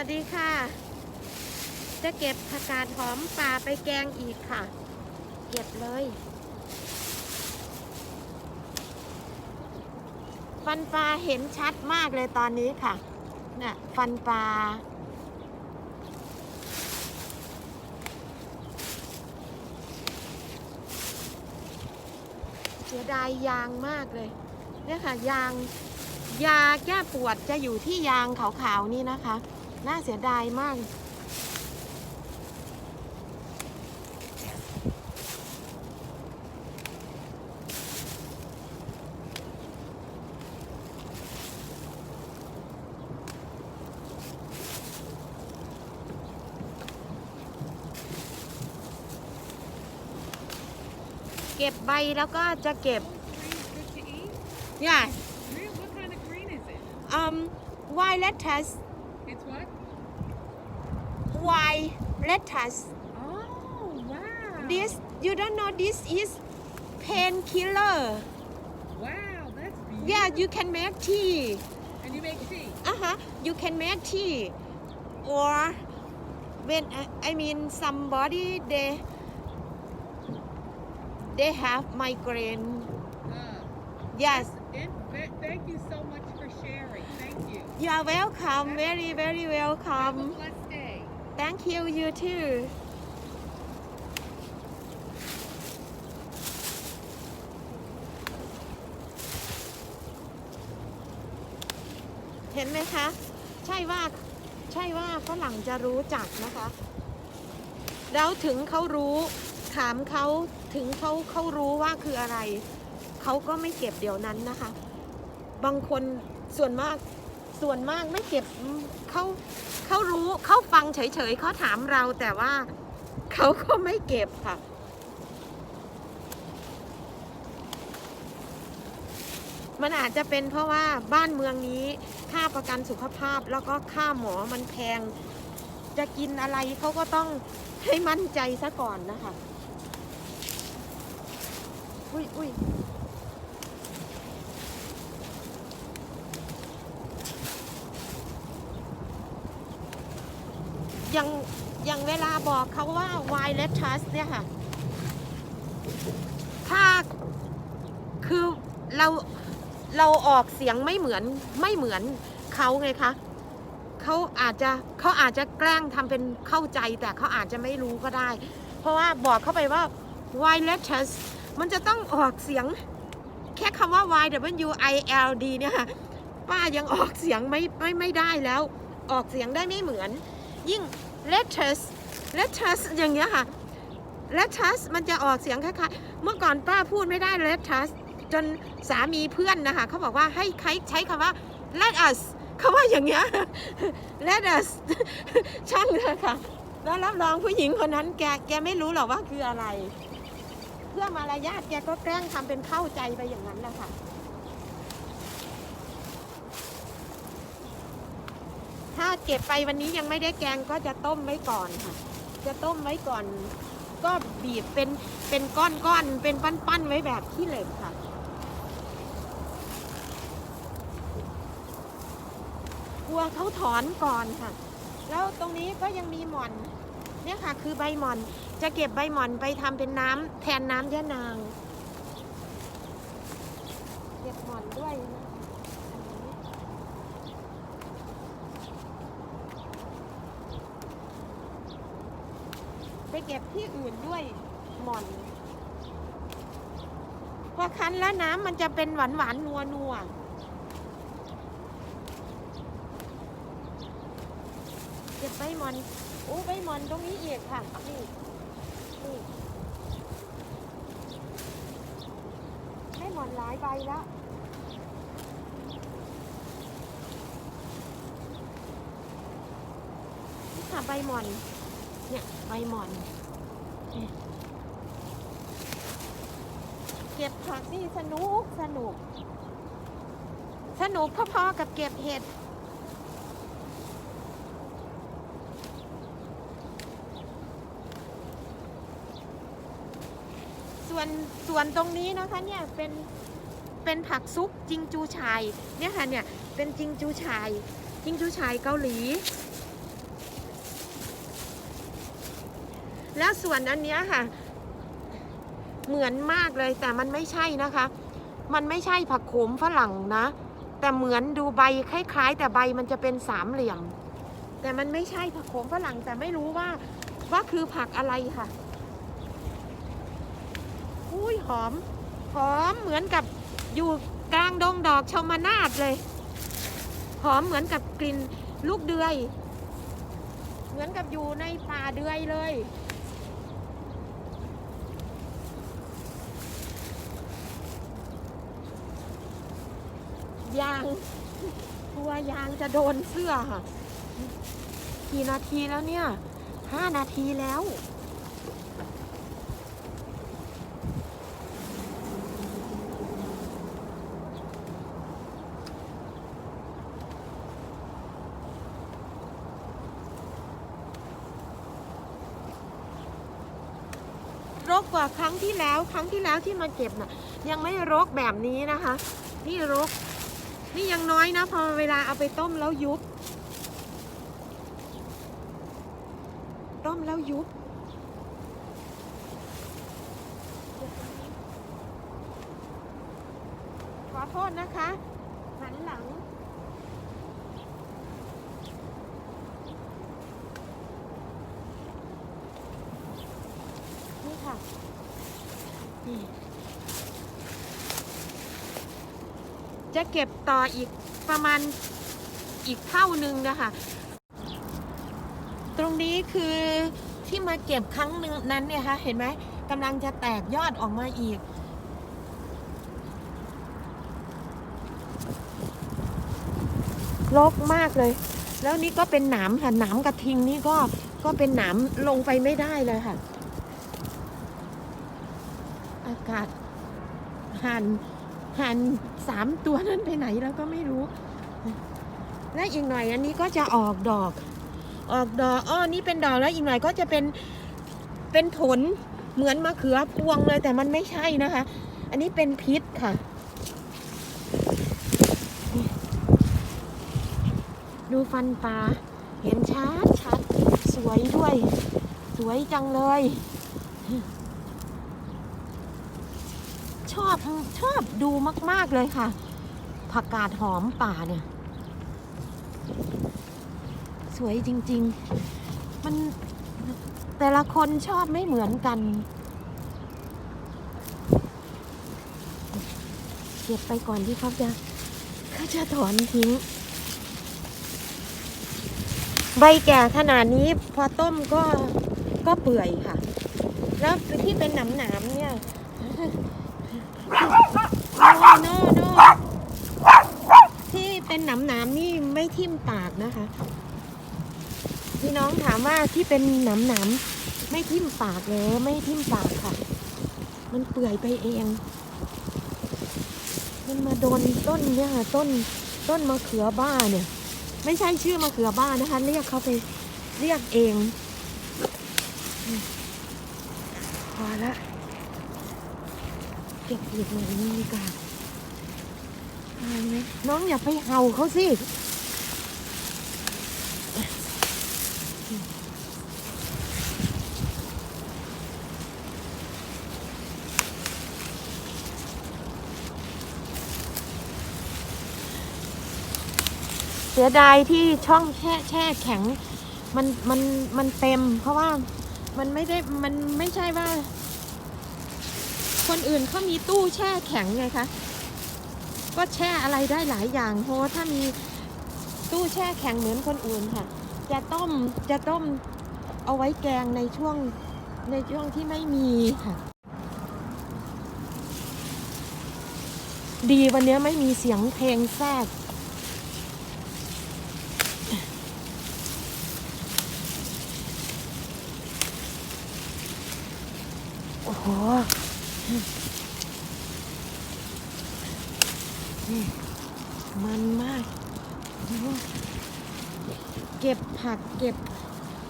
วัสดีค่ะ จะเก็บผักกาดหอมป่าไปแกงอีกค่ะ เก็บเลย ฟันปลาเห็นชัดมากเลยตอนนี้ค่ะน่ะฟันปลาเสียดายยางมากเลย เนี่ยค่ะ ยางยาแก้ปวดจะอยู่ที่ยางขาวๆนี่นะคะ น่าเสียดายมาก เก็บใบแล้วก็จะเก็บ Green's good to eat? Why lettuce Oh, wow. this you don't know this is painkiller Wow, that's beautiful. yeah you can make tea And you make tea? uh-huh you can make tea or when uh, I mean somebody they they have migraine Uh, yes thank you so much for sharing. Thank you. you are welcome very very a welcome. Thank you you too เห็นไหมคะ ใช่ว่าใช่ว่าฝรั่งจะรู้จักนะคะ แล้วถึงเขารู้ถามเขาถึงเขาเขารู้ว่าคืออะไร เขาก็ไม่เก็บเดี๋ยวนั้นนะคะ บางคนส่วนมากส่วนมากไม่เก็บเขา เขารู้เขาฟังเฉยๆเขาถามเราแต่ว่าเขาก็ไม่เก็บค่ะ มันอาจจะเป็นเพราะว่าบ้านเมืองนี้ค่าประกันสุขภาพแล้วก็ค่าหมอมันแพง จะกินอะไรเขาก็ต้องให้มั่นใจซะก่อนนะคะ อุ้ยอุ้ย อย่างอย่างเวลาบอกเขาว่า why lettuce เนี่ยค่ะ ถ้าคือเราเราออกเสียงไม่เหมือนไม่เหมือนเขาไงคะเขาอาจจะเขาอาจจะแกล้งทำเป็นเข้าใจแต่เขาอาจจะไม่รู้ก็ได้ เพราะว่าบอกเข้าไปว่า why lettuce มันจะต้องออกเสียงแค่คำว่า y w i l d เนี่ยค่ะป้ายังออกเสียงไม่ไม่ไม่ได้แล้ว ออกเสียงได้ไม่เหมือน ยิ่ง lettuce lettuce อย่างเงี้ยค่ะ lettuce มันจะออกเสียงคล้ายๆ เมื่อก่อนป้าพูดไม่ได้ lettuce จนสามีเพื่อนนะคะเขาบอกว่าให้ใช้คำว่า let us เขาว่าอย่างเงี้ย let us ช่างเถอะค่ะแล้วรับรองผู้หญิงคนนั้นแกแกไม่รู้หรอกว่าคืออะไร เพื่อมารยาทแกก็แกล้งทำเป็นเข้าใจไปอย่างนั้นแหละค่ะ ถ้าเก็บไปวันนี้ยังไม่ได้แกงก็จะต้มไว้ก่อนค่ะ จะต้มไว้ก่อน ก็บีบเป็นเป็นก้อนๆเป็นปั้นๆไว้แบบขี้เหล็กค่ะ กลัวเขาถอนก่อนค่ะ แล้วตรงนี้ก็ยังมีหม่อน เนี่ยค่ะ คือใบหม่อน จะเก็บใบหม่อนไปทำเป็นน้ำแทนน้ำยะนาง เก็บหม่อนด้วยนะคะอันนี้ไป เก็บที่อื่นด้วยหม่อน พอคั้นแล้วน้ำมันจะเป็นหวานหวานนัวนัวเก็บใบหม่อนโอ้ใบหม่อนตรงนี้อีกค่ะนี่นี่ใบหม่อนหลายใบแล้วนี่ค่ะใบหม่อน เนี่ยใบหม่อน เก็บผักนี่สนุกสนุก สนุกพอๆกับเก็บเห็ดส่วนส่วนตรงนี้นะคะเนี่ยเป็นเป็นผักซุปจิงจูชายเนี่ยค่ะเนี่ยเป็นจิงจูชายจิงจูชายเกาหลี แล้วส่วนอันนี้ค่ะ เหมือนมากเลยแต่มันไม่ใช่นะคะ มันไม่ใช่ผักโขมฝรั่งนะ แต่เหมือนดูใบคล้ายๆ แต่ใบมันจะเป็นสามเหลี่ยม แต่มันไม่ใช่ผักโขมฝรั่งแต่ไม่รู้ว่าว่าคือผักอะไรค่ะอุ้ยหอม หอมเหมือนกับอยู่กลางดงดอกชมนาดเลย หอมเหมือนกับกลิ่นลูกเดือย เหมือนกับอยู่ในป่าเดือยเลย ยางกลัวยางจะโดนเสื้อค่ะ กี่นาทีแล้วเนี่ย ห้านาทีแล้ว รกกว่าครั้งที่แล้ว ครั้งที่แล้วที่มาเก็บน่ะ ยังไม่รกแบบนี้นะคะ นี่รก นี่ยังน้อยนะ พอเวลาเอาไปต้มแล้วยุบ ต้มแล้วยุบ ขอโทษนะคะ หันหลัง นี่ค่ะ นี่ จะเก็บต่ออีกประมาณอีกเท่านึงนะคะ ตรงนี้คือที่มาเก็บครั้งนึงนั้นเนี่ยคะเห็นไหมกำลังจะแตกยอดออกมาอีกรกมากเลย แล้วนี่ก็เป็นหนามค่ะหนามกระทิงนี่ก็ก็เป็นหนามลงไปไม่ได้เลยค่ะ อากาศหัน หันสามตัวนั้นไปไหนแล้วก็ไม่รู้ และอีกหน่อยอันนี้ก็จะออกดอก ออกดอกอ้อนี่เป็นดอกแล้วอีกหน่อยก็จะเป็นเป็นผลเหมือนมะเขือพวงเลยแต่มันไม่ใช่นะคะ อันนี้เป็นพิษค่ะ ดูฟันปลาเห็นชัดชัดสวยด้วย สวยจังเลย อบชอบดูมาก ๆ เลยค่ะ ผักกาดหอมป่าเนี่ย สวยจริง ๆ มันแต่ละคนชอบไม่เหมือนกัน เก็บไปก่อนที่เขาจะเขาจะถอนทิ้ง ใบแก่ขนาดนี้พอต้มก็ก็เปื่อยค่ะ แล้วที่เป็นหนามหนามๆเนี่ย โนโนโนที่เป็นหนามหนามนี่ไม่ทิ่มปากนะคะ พี่น้องถามว่าที่เป็นหนามหนามไม่ทิ่มปากเลยไม่ทิ่มปากค่ะ มันเปื่อยไปเอง มันมาโดนต้นเนี่ยค่ะต้นต้นมะเขือบ้าเนี่ย ไม่ใช่ชื่อมะเขือบ้านะคะ เรียกเขาไปเรียกเองพอละ เก็บอีกหน่อยนึงดีกว่าเอาไหมน้องอย่าไปเห่าเขาสิ เสียดายที่ช่องแช่แช่แข็ง มันมันมันเต็ม เพราะว่ามันไม่ได้มันไม่ใช่ว่า คนอื่นเขามีตู้แช่แข็งไงคะ ก็แช่อะไรได้หลายอย่างเพราะถ้ามีตู้แช่แข็งเหมือนคนอื่นค่ะ จะต้มจะต้มเอาไว้แกงในช่วงในช่วงที่ไม่มีค่ะ ดีวันนี้ไม่มีเสียงเพลงแทรกโอ้โห นี่มันมากโอ้โหเก็บ ผักเก็บ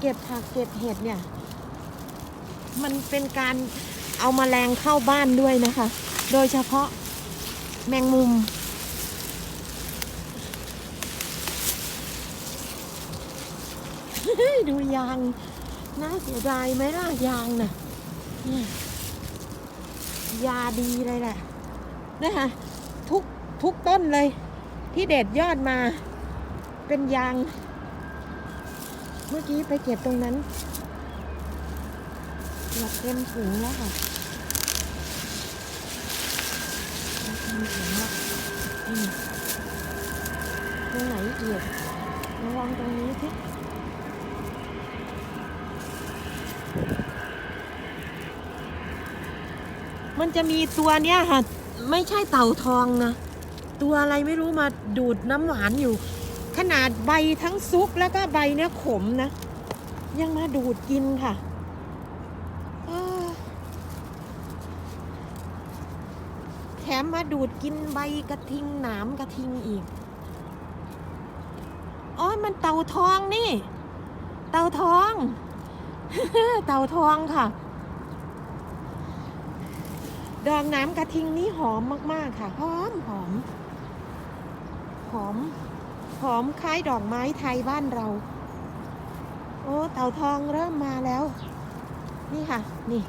เก็บผักเก็บเห็ดเนี่ย มันเป็นการเอามาแมลงเข้าบ้านด้วยนะคะ โดยเฉพาะแมงมุม ดูยาง น่าเสียดายไหมล่ะยางน่ะเนี่ยยาดีเลยแหละนะคะทุกทุกต้นเลยที่เด็ดยอดมาเป็นยาง เมื่อกี้ไปเก็บตรงนั้นหลับเต็มถุงแล้วค่ะเต็มถุงแล้วอืมตรงไหนเอีกระวังตรงนี้สิมันจะมีตัวเนี้ยค่ะ ไม่ใช่เต่าทองนะ ตัวอะไรไม่รู้มาดูดน้ำหวานอยู่ ขนาดใบทั้งซุกแล้วก็ใบเนี้ยขมนะ ยังมาดูดกินค่ะแถมมาดูดกินใบกระทิงหนามกระทิงอีก อ๋อ มันเต่าทองนี่ เต่าทอง เต่าทองค่ะ ดอกน้ำกระทิงนี่หอมมาก ๆ ค่ะ หอมหอม หอม หอมคล้ายดอกไม้ไทยบ้านเรา โอ้เต่าทองเริ่มมาแล้ว นี่ค่ะ นี่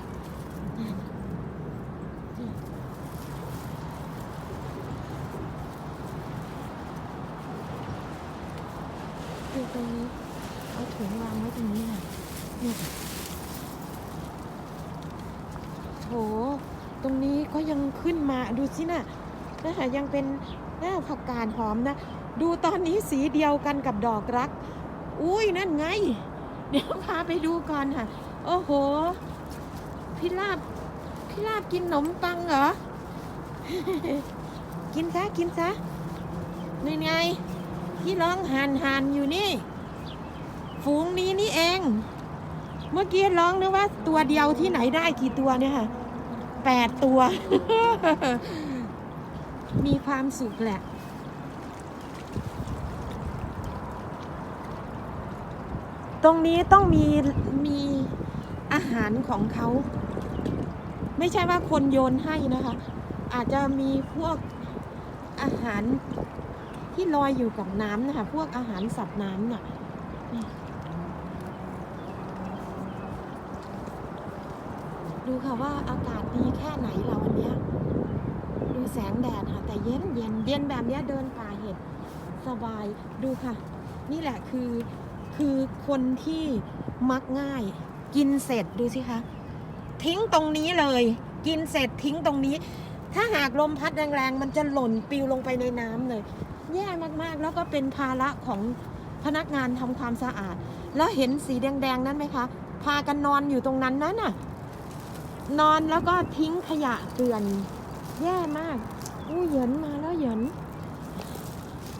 ดูตรงนี้เอาถุงวางไว้ตรงนี้ค่ะนี่ค่ะโถตรงนี้ก็ยังขึ้นมาดูสินะนะคะยังเป็นหน้าผักกาดหอมนะ ดูตอนนี้สีเดียวกันกับดอกรัก อุ้ยนั่นไง เดี๋ยวพาไปดูก่อนค่ะ โอ้โห พี่ลาบ พี่ลาบกินขนมปังเหรอ กินซะกินซะนี่ไง ที่ร้องหันหันอยู่นี่ ฝูงนี้นี่เอง เมื่อกี้ร้องนึกว่าตัวเดียวที่ไหนได้กี่ตัวเนี่ยค่ะแปดตัว มีความสุขแหละ ตรงนี้ต้องมีมีอาหารของเขา ไม่ใช่ว่าคนโยนให้นะคะ อาจจะมีพวกอาหารที่ลอยอยู่กับน้ำนะคะ พวกอาหารสัตว์น้ำน่ะนี่ดูค่ะว่าอากาศดีแค่ไหนเราวันเนี้ยดูแสงแดดค่ะ แต่เย็นเย็นเย็นแบบเนี้ยเดินป่าเห็ดสบายดูค่ะ นี่แหละคือ คือคนที่มักง่าย กินเสร็จดูสิคะทิ้งตรงนี้เลย กินเสร็จทิ้งตรงนี้ ถ้าหากลมพัดแรงๆ มันจะหล่นปิวลงไปในน้ำเลย แย่มากๆแล้วก็เป็นภาระของพนักงานทำความสะอาด แล้วเห็นสีแดงๆ นั้นไหมคะ พากันนอนอยู่ตรงนั้นนั่นน่ะ นอนแล้วก็ทิ้งขยะเกลื่อน แย่มากอู้เหยินมาแล้วเหยิน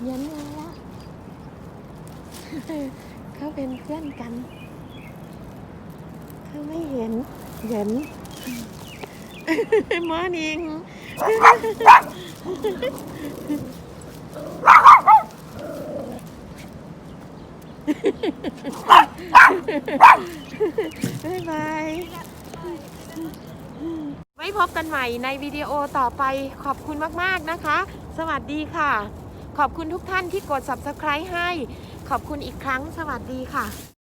เหยินมาแล้ว เขาเป็นเพื่อนกันเขาไม่เห็นเหยินมอนิงบ๊ายบายไว้พบกันใหม่ในวิดีโอต่อไปขอบคุณมาก ๆ นะคะ สวัสดีค่ะ ขอบคุณทุกท่านที่กด subscribe ให้ ขอบคุณอีกครั้งสวัสดีค่ะ